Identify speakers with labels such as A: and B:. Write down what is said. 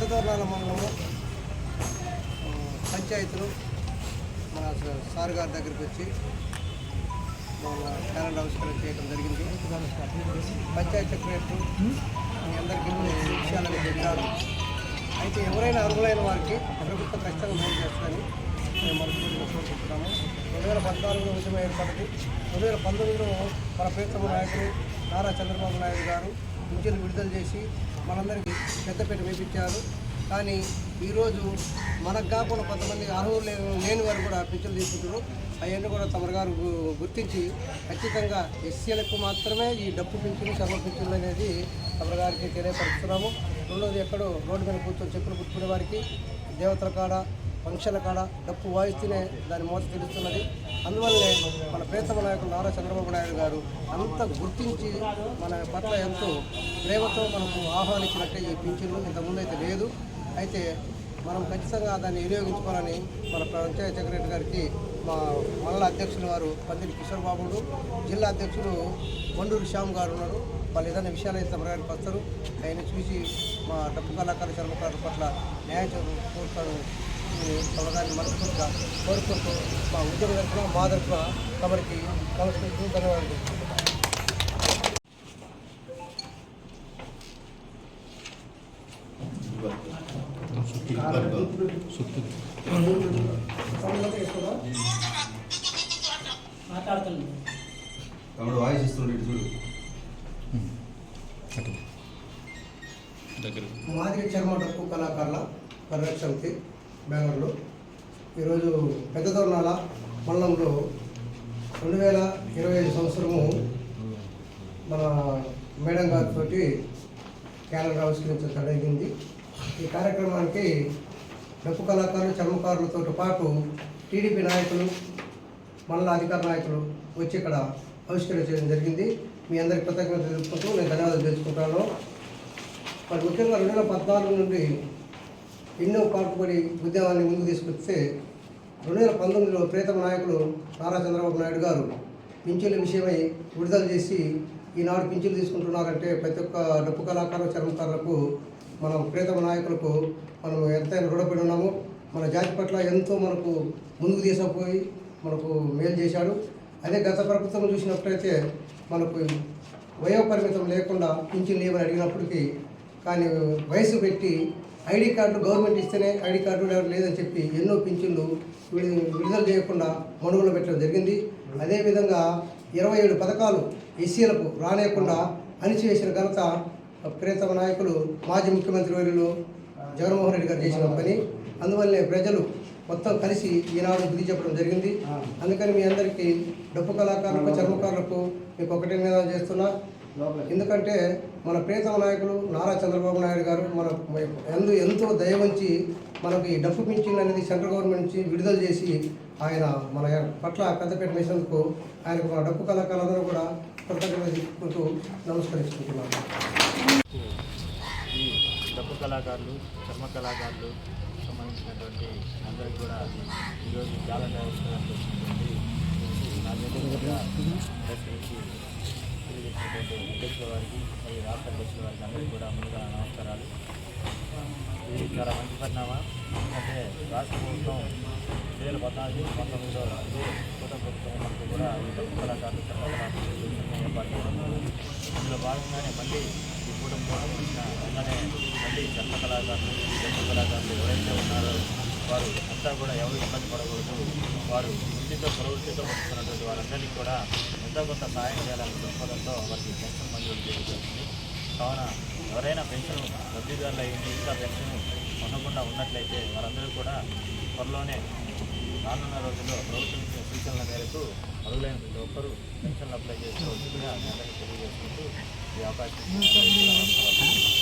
A: పెద్దదోర్నాల మండలము పంచాయతీలు మన సార్ గారి దగ్గరికి వచ్చి మన క్యాలెండర్ ఆవిష్కరణ చేయడం జరిగింది. పంచాయతీ సెక్రటరీ మీ అందరికీ విషయాలను చెప్పారు. అయితే ఎవరైనా అర్హులైన వారికి ప్రభుత్వం ఖచ్చితంగా మేలు చేస్తారని మేము మనస్ఫూర్తిగా కోరుకుంటున్నాము. రెండు వేల పద్నాలుగులో ఉద్యమం ఏర్పడింది. రెండు వేల పంతొమ్మిదిలో మన ప్రీతమ నాయకులు నారా చంద్రబాబు నాయుడు గారు పింఛన్లు విడుదల చేసి మనందరికీ పెద్దపేట వేపించారు. కానీ ఈరోజు మనకు కాకుండా కొంతమంది అర్హులు లేని లేని వారు కూడా పింఛన్లు తీసుకుంటున్నారు. అవన్నీ కూడా తమరు గారు గుర్తించి ఖచ్చితంగా ఎస్సీలకు మాత్రమే ఈ డప్పు పింఛను సర్వ పింఛన్లు అనేది తమరు గారికి తెలియపరుస్తున్నాము. రెండోది ఎక్కడో రోడ్డు మీద కూర్చొని చెప్పులు కుట్టుకునే వారికి దేవతల కాడ ఫంక్షన్ల కాడ డప్పు వాయిస్తేనే దాని మోత తెలుస్తున్నది. అందువల్లనే మన ప్రేతమ నాయకులు నారా చంద్రబాబు నాయుడు గారు అంత గుర్తించి మన పట్ల ఎంతో ప్రేమతో మనకు ఆహ్వానించినట్టే ఈ పింఛన్లు ఇంతకుముందు అయితే లేదు. అయితే మనం ఖచ్చితంగా దాన్ని వినియోగించుకోవాలని మన పంచాయతీ సెక్రటరీ గారికి మా మండల అధ్యక్షులు వారు పందిరి కిషోర్ బాబుడు జిల్లా అధ్యక్షులు కొండూరు శ్యామ్ గారు ఉన్నారు. వాళ్ళు ఏదైనా విషయాలు అయితే తమ వస్తారు. ఆయన చూసి మా డప్పు కళాకారుల చర్మకారుల పట్ల న్యాయం కోరుతాను తమగారిని మనస్ఫూర్తిగా కోరుకుంటూ మా ఉద్యోగ తరఫున మా తరఫున తమరికి నమస్కరిస్తూ ధన్యవాదాలు.
B: తమ్ముడు వాయిస్ ఇస్తుండే ఇటు చూడు
A: మాదిరి చర్మ డప్పు కళాకారుల పరిరక్షణ బ్యానర్లు. ఈరోజు పెద్ద పెద్దదొర్నాల మండలంలో రెండు వేల ఇరవై ఐదు సంవత్సరము మన మేడం గారితో క్యాలెండర్ ఆవిష్కరించడం జరిగింది. ఈ కార్యక్రమానికి డప్పు కళాకారులు చర్మకారులతో పాటు టీడీపీ నాయకులు మండల అధికార నాయకులు వచ్చి ఇక్కడ ఆవిష్కరించడం జరిగింది. మీ అందరికి కృతజ్ఞత తెలుపుకుంటూ నేను ధన్యవాదాలు తెలుసుకుంటాను మరి ముఖ్యంగా రెండు వేల పద్నాలుగు నుండి ఎన్నో పాటుపడి ఉద్యమాన్ని ముందుకు తీసుకొస్తే రెండు వేల పంతొమ్మిదిలో ప్రీతమ నాయకులు నారా చంద్రబాబు నాయుడు గారు పింఛన్ల విషయమై విడుదల చేసి ఈనాడు పింఛన్లు తీసుకుంటున్నారంటే ప్రతి ఒక్క డప్పు కళాకారు చర్మకారులకు మనం ప్రీతమ నాయకులకు మనం ఎంతైనా రుణపడి ఉన్నాము. మన జాతి పట్ల ఎంతో మనకు ముందుకు తీసుకుపోయి మనకు మేలు చేశాడు. అదే గత ప్రభుత్వం చూసినప్పుడైతే మనకు వయోపరిమితం లేకుండా పింఛన్లు ఏమని అడిగినప్పటికీ కానీ వయసు పెట్టి ఐడి కార్డు గవర్నమెంట్ ఇస్తేనే ఐడి కార్డు ఎవరు లేదని చెప్పి ఎన్నో పింఛన్లు విడు- విడుదల చేయకుండా మనుగోలు పెట్టడం జరిగింది. అదేవిధంగా ఇరవై ఏడు పథకాలు ఎస్సీలకు రానేయకుండా అణిచివేసిన ఘనత ప్రియతమ నాయకులు మాజీ ముఖ్యమంత్రి వర్యులు జగన్మోహన్ రెడ్డి గారు చేసిన పని. అందువల్లనే ప్రజలు మొత్తం కలిసి ఈనాడు బుద్ధి చెప్పడం జరిగింది. అందుకని మీ అందరికీ డప్పు కళాకారులకు చర్మకారులకు మీకు ఒకటే నివేదన చేస్తున్నా. ఎందుకంటే మన ప్రియతమ నాయకులు నారా చంద్రబాబు నాయుడు గారు మన ఎందు ఎంతో దయ ఉంచి మనకు ఈ డప్పు పింఛన్ అనేది సెంట్రల్ గవర్నమెంట్ నుంచి విడుదల చేసి ఆయన మన పట్ల పెద్దపేట వేసినందుకు ఆయనకు మన డప్పు కళాకారులందరూ కూడా కృతజ్ఞత చెప్పుకుంటూ నమస్కరించుకుంటున్నాను
C: ఈ డప్పు కళాకారులు చర్మ కళాకారులు సంబంధించినటువంటి అందరికీ కూడా ఈరోజు వచ్చినటువంటి తెలియజేసినటువంటి అధ్యక్షుల వారికి మరియు రాష్ట్ర అధ్యక్షుల వారికి అందరికీ కూడా ముందుగా నమస్కారాలు. ఇది చాలా మంచి పరిణామం. ఎందుకంటే రాష్ట్ర ప్రభుత్వం రెండు వేల పద్నాలుగు పంతొమ్మిదిలో ఇదే కొత్త ప్రభుత్వం మనకు కూడా ఈ డప్పు కళాకారులు ఏర్పాటు చేయడం ఇందులో భాగంగానే మళ్ళీ ఈ కూటమి కూడా వచ్చిన వెంటనే మళ్ళీ చర్మ కళాకారులు ఈ కళాకారులు ఎవరైతే ఉన్నారో వారు అంతా కూడా ఎవరు ఇబ్బంది పడకూడదు. వారు వృత్తితో ప్రవృత్తితో వస్తున్నటువంటి వారందరికీ కూడా ఎంతో కొంత సహాయం చేయాలనే దృక్పథంతో వారికి పెన్షన్ మంజూరు చేయబడుతుంది జరుగుతుంది కావున ఎవరైనా పెన్షన్ లబ్ధిదారులు అయ్యింది ఇంకా పెన్షన్ పొందకుండా ఉన్నట్లయితే వారందరూ కూడా త్వరలోనే రానున్న రోజుల్లో ప్రభుత్వం ఇచ్చిన సూచనల మేరకు అర్హులైన ప్రతి ఒక్కరూ పెన్షన్లు అప్లై చేసుకోవాల్సిందిగా మీ అందరికీ తెలియజేసుకుంటూ ఈ అవకాశం